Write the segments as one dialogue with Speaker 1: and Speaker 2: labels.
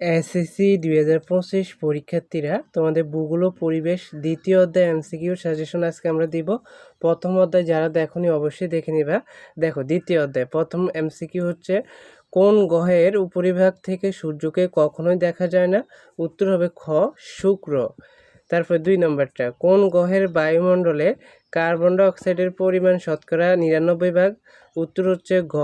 Speaker 1: SSC দুই হাজার পঁচিশ পরীক্ষার্থীরা, তোমাদের ভূগোল পরিবেশ, দ্বিতীয় অধ্যায় এমসিকিউ সাজেশন আজকে আমরা দিব। প্রথম অধ্যায় যারা দেখনি অবশ্যই দেখে নিবা। দেখো, দ্বিতীয় অধ্যায়, প্রথম এমসিকিউ হচ্ছে, কোন গ্রহের উপরিভাগ থেকে সূর্যকে কখনোই দেখা যায় না? উত্তর হবে খ, শুক্র। তারপর দুই নম্বরটা, কোন গ্রহের বায়ুমণ্ডলে কার্বন ডাইঅক্সাইডের পরিমাণ শতকরা নিরানব্বই ভাগ? উত্তর হচ্ছে ঘ,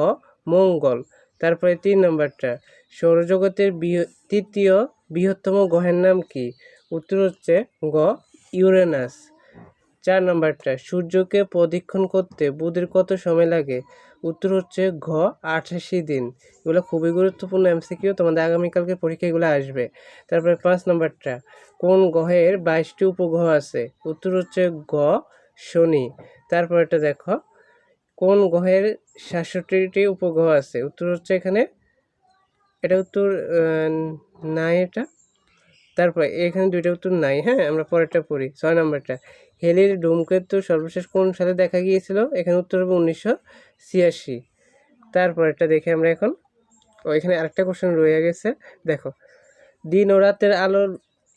Speaker 1: মঙ্গল। তারপরে তিন নম্বরটা, সৌরজগতের বৃহ- তৃতীয় বৃহত্তম গ্রহের নাম কি? উত্তর হচ্ছে গ, ইউরেনাস। চার নম্বরটা, সূর্যকে প্রদক্ষিণ করতে বুধের কত সময় লাগে? উত্তর হচ্ছে ঘ, আঠাশি দিন। এগুলো খুবই গুরুত্বপূর্ণ এমসিকিউ তোমাদের আগামীকালকে পরীক্ষা এগুলো আসবে। তারপরে পাঁচ নম্বরটা, কোন গ্রহের বাইশটি উপগ্রহ আছে? উত্তর হচ্ছে গ, শনি। তারপর এটা দেখো কোন গ্রহের সাতষট্টিটি উপগ্রহ আছে? উত্তর হচ্ছে এখানে, এটা উত্তর নাই এটা। তারপর এখানে দুইটা উত্তর নাই হ্যাঁ? আমরা পরেরটা পড়ি, ছয় নম্বরটা। হেলির ধূমকেতু সর্বশেষ কোন সালে দেখা গিয়েছিল? এখানে উত্তর হবে উনিশশো ছিয়াশি। তারপর এটা দেখি আমরা এখন। ও, এখানে আরেকটা কোশ্চেন রয়ে গেছে। দেখো, দিন ও রাতের আলোর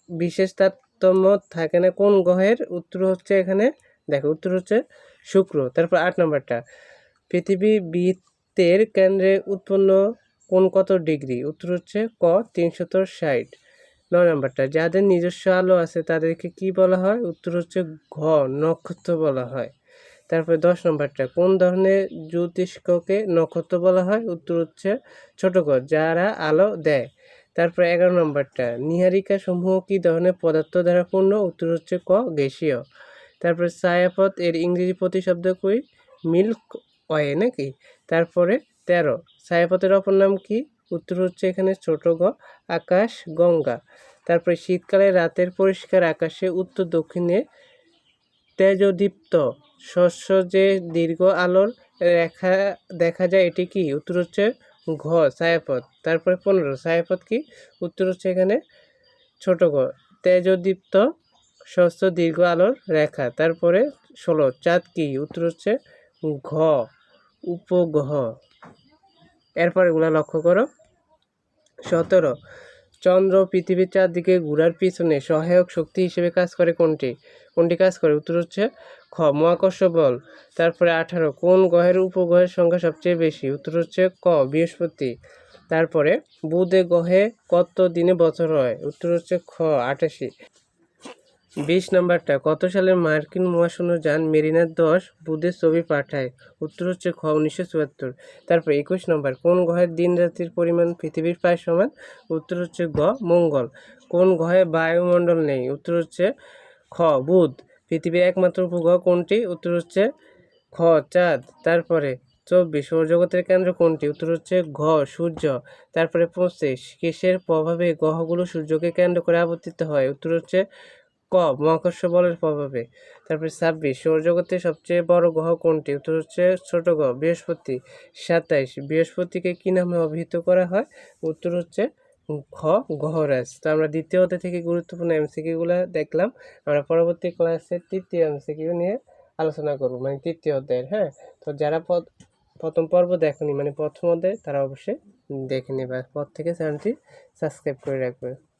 Speaker 1: বিশেষ তারতম্য থাকে না। কোন গ্রহের? উত্তর হচ্ছে এখানে দেখো, উত্তর হচ্ছে শুক্র, তারপর আট নম্বরটা। পৃথিবী বৃত্তের কেন্দ্রে উৎপন্ন কোন কত ডিগ্রি? উত্তর হচ্ছে ক, তিনশত ষাট। নয় নম্বরটা, যাদের নিজস্ব আলো আছে তাদেরকে কি বলা হয়? উত্তর হচ্ছে ঘ, নক্ষত্র বলা হয়। তারপরে দশ নম্বরটা, কোন ধরনের জ্যোতিষ্ককে নক্ষত্র বলা হয়? উত্তর হচ্ছে ছোট ক, যারা আলো দেয়। তারপরে এগারো নম্বরটা, নিহারিকা সমূহ কি ধরনের পদার্থ দ্বারা পূর্ণ? উত্তর হচ্ছে ক, গ্যাসীয়। তারপরে ছায়াপথ, এর ইংরেজি প্রতিশব্দ কই? মিল্ক ওয়ে নাকি? তারপরে তেরো, ছায়াপথের অপর নাম কি? উত্তর হচ্ছে এখানে ছোট গ, আকাশ, গঙ্গা। তারপরে শীতকালে রাতের পরিষ্কার আকাশে উত্তর দক্ষিণে তেজদীপ্ত, শস্য যে দীর্ঘ আলোর রেখা দেখা যায় এটি কি? উত্তর হচ্ছে ঘ, ছায়াপথ। তারপরে পনেরো, ছায়াপথ কি? উত্তর হচ্ছে এখানে ছোট গ, তেজদীপ্ত শস্য দীর্ঘ আলোর রেখা। তারপরে ষোলো, চাঁদ কি? উত্তর হচ্ছে ঘ, উপগ্রহ। এরপরে এগুলা লক্ষ্য করো। সতেরো, চন্দ্র পৃথিবীর চারদিকে ঘোরার পিছনে সহায়ক শক্তি হিসেবে কাজ করে কোনটি? কোনটি কাজ করে? উত্তর হচ্ছে খ, মহাকর্ষ বল। তারপরে আঠারো, কোন গ্রহের উপগ্রহের সংখ্যা সবচেয়ে বেশি? উত্তর হচ্ছে ক, বৃহস্পতি। তারপরে বুধে গ্রহে কত দিনে বছর হয়? উত্তর হচ্ছে খ, আটাশি। বিশ নাম্বারটা কত সালে মার্কিন মহাশূন্যযান মেরিনার দশ বুধের ছবি পাঠায়। উত্তর হচ্ছে খ উনিশশো চুয়াত্তর। তারপর একুশ নম্বর, কোন গ্রহের দিন রাত্রির পরিমাণ পৃথিবীর প্রায় সমান? উত্তর হচ্ছে গ মঙ্গল। কোন গ্রহে বায়ুমণ্ডল নেই? উত্তর হচ্ছে খ বুধ। পৃথিবীর একমাত্র উপগ্রহ কোনটি? উত্তর হচ্ছে খ চাঁদ। তারপরে চব্বিশ, সৌরজগতের কেন্দ্র কোনটি? উত্তর হচ্ছে ঘ, সূর্য। তারপরে পঁচিশ কেশের প্রভাবে গ্রহগুলো সূর্যকে কেন্দ্র করে আবর্তিত হয়? উত্তর হচ্ছে ক মহাকর্ষ বলের প্রভাবে। তারপরে ছাব্বিশ, সৌরজগতের সবচেয়ে বড় গ্রহ কোনটি? উত্তর হচ্ছে ছোট গ্রহ, বৃহস্পতি। সাতাইশ, বৃহস্পতিকে কী নামে অভিহিত করা হয়? উত্তর হচ্ছে খ গ্রহরাজ তো আমরা দ্বিতীয় অধ্যায় থেকে গুরুত্বপূর্ণ এমসিকিউগুলো দেখলাম। আমরা পরবর্তী ক্লাসে তৃতীয় এমসিকিউ নিয়ে আলোচনা করব মানে তৃতীয় অধ্যায়ের হ্যাঁ? তো যারা পদ- প্রথম পর্ব দেখনি মানে প্রথম অধ্যায়, তারা অবশ্যই দেখে নেবে। পর থেকে চ্যানেলটি সাবস্ক্রাইব করে রাখবে।